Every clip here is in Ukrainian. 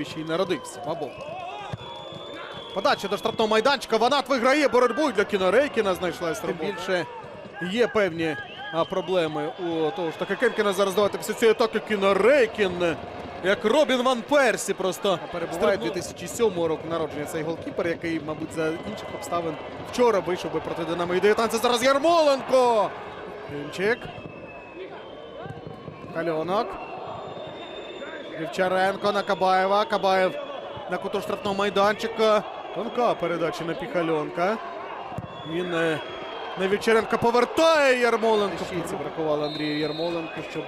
Ще й народився. Бабо. Подача до штрафного майданчика. Ванат виграє боротьбу і для Кінорейкіна знайшлась Тим більше є певні а, проблеми у того ж таки Кемкіна зараз давати після цієї атаки Кінорейкін. Як Робін Ван Персі просто перебуває 2007 року народження цей голкіпер, який, мабуть, за інших обставин вчора вийшов би проти Динамо. І 19 зараз Ярмоленко. Кимчик. Кальонок. Вівчаренко на Кабаєва. Кабаєв на куту штрафного майданчика. Тонка передача на Піхальонка. Він е, на Вівчаренка повертає Ярмоленко. Це бракувало Андрію Ярмоленку, щоб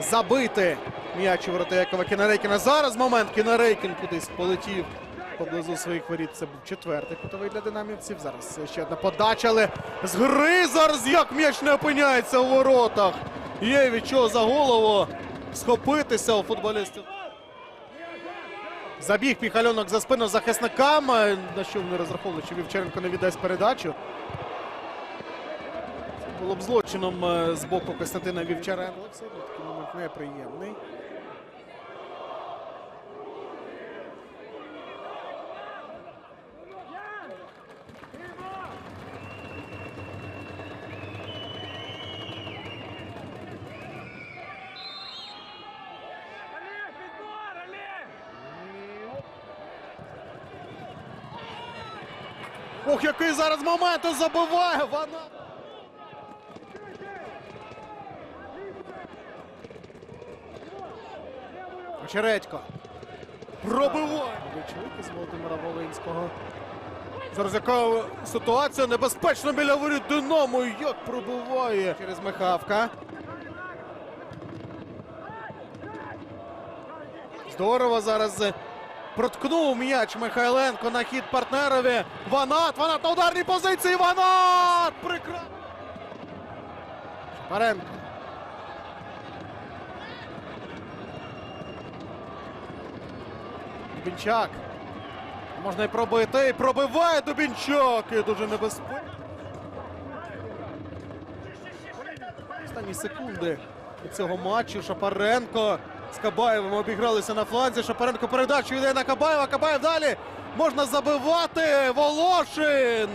забити м'яч у ворота Якова Кінарейкіна. Зараз момент Кінарейкін кудись полетів поблизу своїх воріт. Це був четвертий кутовий для динамівців. Зараз ще одна подача, але з гри зараз як м'яч не опиняється у воротах. Є за голову схопитися у футболістів. Забіг Піхальонок за спину захисникам. Е, На що вони розраховували, що Вівчаренко не віддасть передачу. Це було б злочином е, з боку Костянтина Вівчаренко. Такий момент неприємний. Ох, який зараз момент і забиває вона. Очередько. Пробиває. З Володимира Волинського. Зараз яка ситуація небезпечна біля воріт Динамо. Як пробиває через Михавка. Здорово зараз е, проткнув м'яч Михайленко на хід партнерові. Ванат, Ванат на ударній позиції. Ванат! Прекрасно! Шапаренко. Дубінчак. Можна і пробити. І пробиває Дубінчак. І дуже небезпечно. Останні секунди цього матчу. Шапаренко з Кабаєвим обігралися на фланзі. Шапаренко передачу йде на Кабаєва. Кабаєв далі. Можна забивати. Волошин.